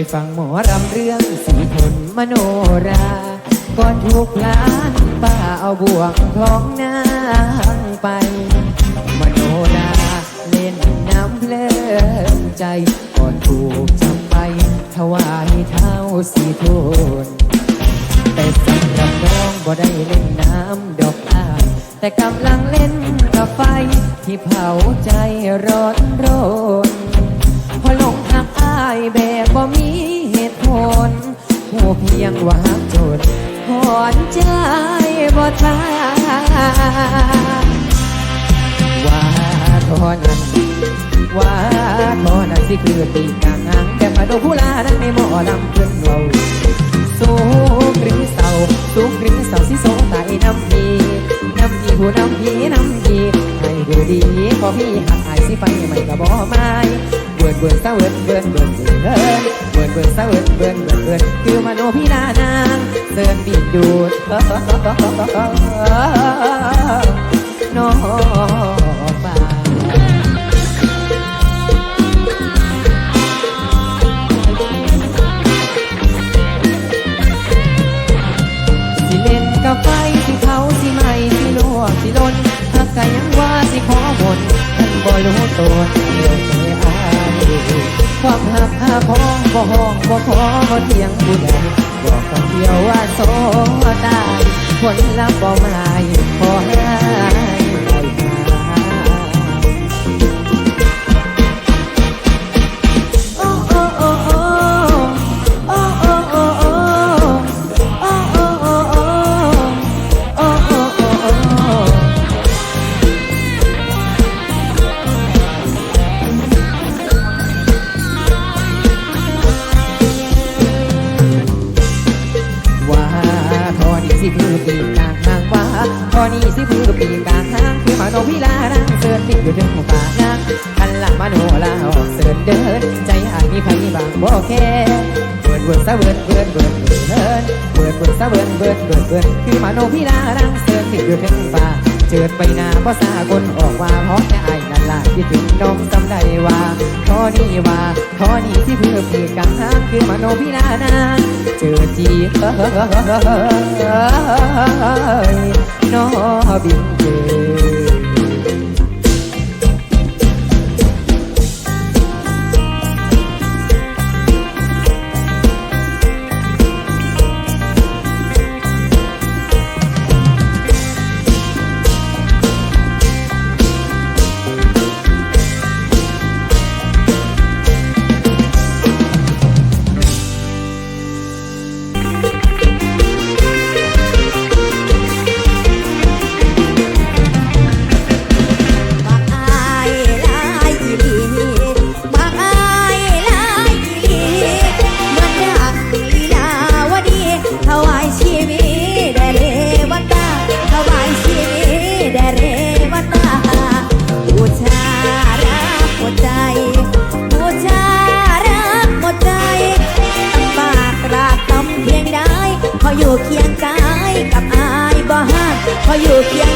ยฟังหมอรำเรื่องสีทนมโนรา ก่อนถูกพลานป้าเอาบ่วงคล้องนางไป มโนราเล่นน้ำเพลินใจ ก่อนถูกจับไป ถวายเท้าสีทนแต่สำหรับน้องบ่ได้เล่นน้ำดอกอายแต่กำลังเล่นกับไฟที่เผาใจร้อนรน ว่าท่านั้นว่าท่านั้นสิคือตีกลางหางแต่มาดูผู้ลานั้นในหมอลำเพื่อนเราสุขหรือเศร้าสุขหรือเศร้าสิโสตายน้ำพีน้ำพีผู้น้ำพีน้ำพีให้ดูดีพอพี่หักหายสิไปไม่กระบอกไม้เบิร์นเบิร์นเศร้าเบิร์นเบิร์นเบิร์นเบิร์นเบิร์นเบิร์นเบิร์นเศร้าเบิร์นเบิร์นเบิร์นเบิร์นคือมโนพี่นานางเดินบิดดูดน้องฟ้าสิเล่นกับไฟสิเผาสิไหมสิลวกสิลนหักกะยังว่าสิขอบนท่านบ่รู้ตัวเดียวใจอายความหัก พ้องบ่ห้องบ่ขอบ่เทียงผู้ใดบอกคนเดียวว่าโสดได้ผลลัพธ์บ่หมายขอให้ได้หา อนี่สิคือปีกลางทางคือมาโนพิลานังเสิร์นติดอยู่ถึงป่านางคันหลังมาโนลาออกเสิร์นเดิน ใจอาจมีไผบางบ่แค่เบิดเบิดซะเบิดเบิดเบิดเบิดเบิดเบิดเบิดซะเบิดเบิดเบิดเบิดคือมาโนพิลานังเสิร์นติดอยู่ถึงป่า เจิดไปหน้าภาษาคนออกว่าเพราะแค่ไอนั่นล่ะที่ถึงน้องจำได้ว่าทอนี้ว่าทอนี้ที่เพื่อปีกลางหางคือมโนพินานาเจอจีน้อบินเจอ for you. Yeah.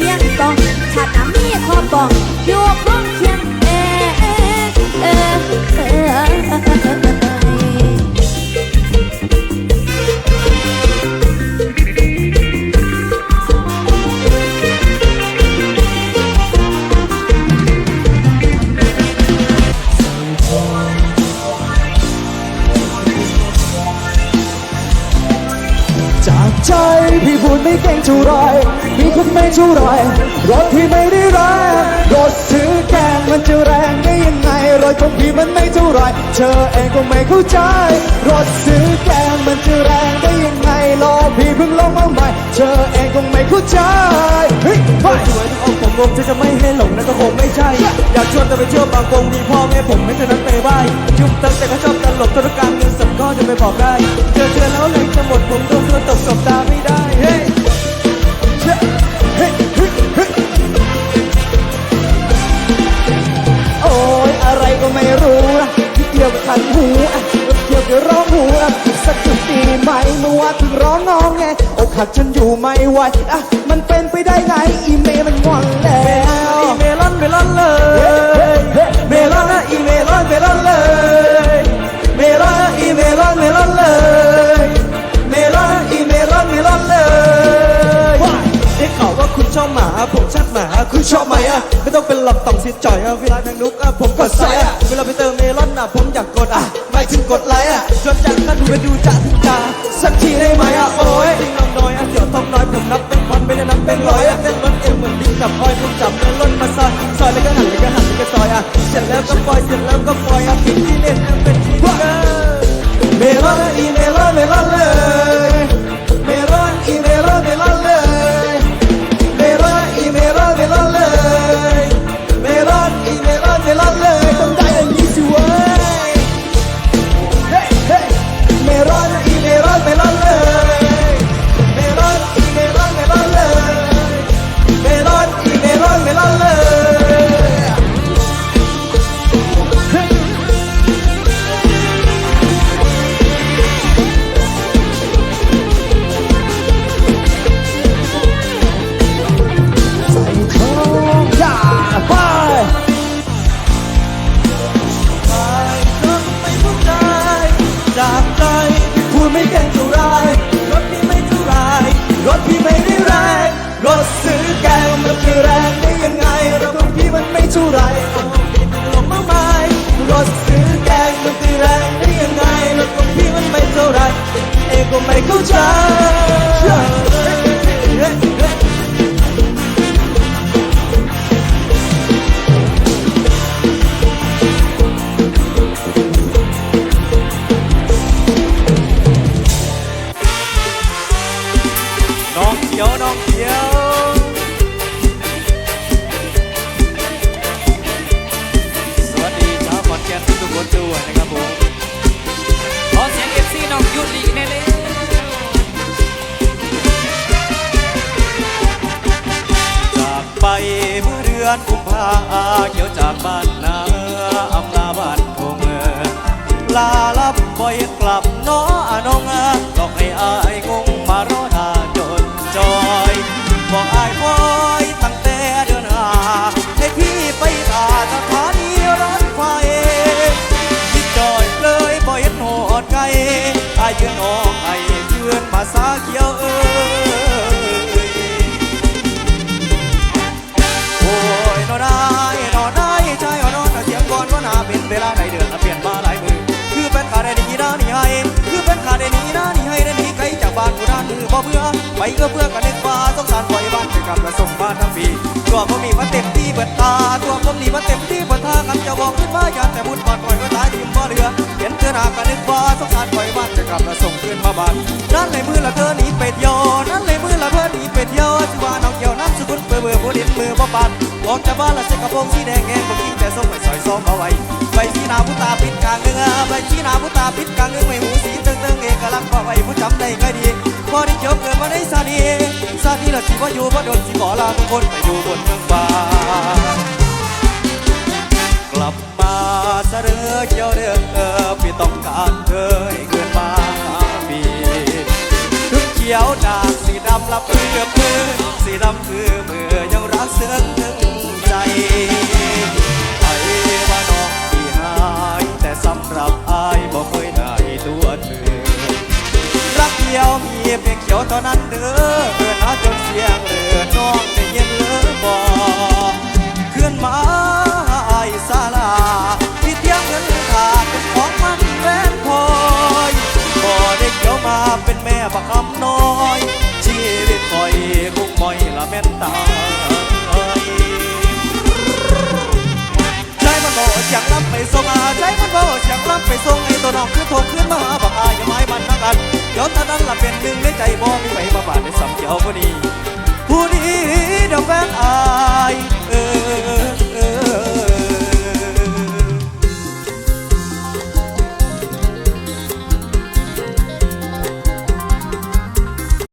เคียงตองชาติน้ำมีขอบอกอยู่ข้องเคียงเอเอเอเอ พูดไม่เก่งเท่าไรพี่คุณไม่เท่าไรรถพี่ไม่ได้แรงรถซื้อแกงมันจะแรงได้ยังไงรถของพี่มันไม่เท่าไรเธอเองก็ไม่เข้าใจ รถซื้อแกงมันจะแรงได้ยังไงรอพี่เพิ่งลงมาใหม่เธอเองก็ไม่เข้าใจเฮ้ยไปสวยทั้องค์ผมงงจะจะไม่ให้หลงนั่นก็คงไม่ใช่ อยากชวนเธอไปเที่ยวบางกงมีพ่อแม่ผมไม่เท่านั้นไปไหว้ยุ่งตั้งแต่ก็ชอบตลกธุรการเงินสดก็จะไปบอกได้เจอเจอแล้วเลยจะหมดผมโดนเธอตกสบต ไรก็ไม่รู้นะที่เกี่ยวกับขันหูอะเกี่ยวกับร้องหูอะสักจุดดีไหมเมื่อว่าถึงร้องงองไงอกหักจนอยู่ไม่ไหวอะมันเป็นไปได้ไงอีเมลมันงอนแล้วอีเมลอนเมลอนเลยเมลอนนะอีเมลอนเมลอนเลยเมลอนนะอีเมลอนเมลอนเลยเมลอนนะอีเมลอนเมลอนเลยได้ข่าวว่าคุณชอบหมาผมชอบหมาคุณชอบไหมอะไม่ต้องเป็นหลอกต่องสิจ่อยอะเวลาทางนุกอะผมกดใส่อะ เวลาไปเติมเมลอนอะผมอยากกดอะไม่ถึงกดไลค์อะจนจากนั้นไปดูจ่าถึงจาสักทีได้ไหมอะโอ้ยทิ้งน้องน้อยอะเดี๋ยวต้องน้อยผมนับเป็นพันไม่ได้นับเป็นร้อยอะเต้นรถเอวเหมือนดิ้งกับอ้อยผมจับเมลอนมาซอยซอยแล้วก็หันแล้วก็หันแล้วก็ซอยอะเสร็จแล้วก็ปล่อยเสร็จแล้วก็ปล่อยอะผิดที่เล่นยังเป็นที่เดิมเมลอนอีเมลอนเมลอนเลย รถซื้อแกงมันจะแรงได้ยังไงรถของพี่มันไม่เท่าไรเองก็ไม่เข้าใจ เมื่อเดือนกุมภาเขียวจากบ้านนาอำลาบ้านทงลาลับบ่อยกลับน้ออน้องต้องให้อายงงมารอท่าจนจอยบอกอายคอยตั้งแต่เดือนหาให้พี่ไปตาสถานีรถไฟพี่จอยเลยบ่เห็นหอดไกลอายยืนออกไอเพื่อนมาสาเขียว คือเป็นขาได้ดีด้านี่ให้ได้หนีไกลจากบ้านกูด้านมือบ่เบื่อไปก็เพื่อกันนึกฟ้าสงสารปล่อยบ้านไปกลับมาส่งบ้านทั้งปีตัวผมมีมาเต็มที่เบิดตาตัวผมนี่มาเต็มที่เบิดท่ากันจะบอกขึ้นมาอย่าแต่บุญปอดปล่อยก็ตายทิมบ่เหลือเห็นเธอหน้ากันนึกฟ้าสงสารปล่อย กลับมาส่งคืนมาบ้านนั่นในมือละเธอหนีไปเที่ยวนั่นในมือละเธอหนีไปเที่ยวสิว่าน้องเกี่ยวน้ำสกุลเบื่อเบื่อผู้ดินมือบ่ปัดออกจากบ้านละเช็คกระโปรงสีแดงแงงบ่กินแต่ส้มไปซอยซ้อมเอาไว้ใบสีหนาผู้ตาปิดกลางเนื้อใบสีหนาผู้ตาปิดกลางเนื้อไม่หูสีตึงตึงเอกลักษณ์บ่ไว้ผู้จำได้ใครดีพอได้เขียวเกิดมาในซาดีซาดีละสิบ่อยู่บ่โดนสิขอลาทุกคนไปอยู่บนเมืองฟ้ากลับ เสเรือเกี่ยวเดือพี่ต้องการเธอให้เกินมาปีถึงเขียวดากสีดำรับมือมือสีดำคือมือยังรักเสื่องถึงใจไอ้ว่าน้องที่หายแต่สำหรับอายบอกเคยได้ตัวเธอ รักเดียวมีเพียงเขียวเท่านั้นเด้อเกินหาจนเสียงเหลือน้องได้ยินเหลือบ่ขึ้นมา คำน้อย ชีวิตคอยคุกมอยละแม่นตายใจมันบอกเสียงลำไปส่งอาใจมันบอกเสียงลำไปส่งไอ้ตัวน้องคือโทรขึ้นมาหาบอกอาอย่าไม้มันนักกันย้อนตอนนั้นละเป็นหนึ่งในใจบ่มีไปมาบาดในสำเกียวพอดี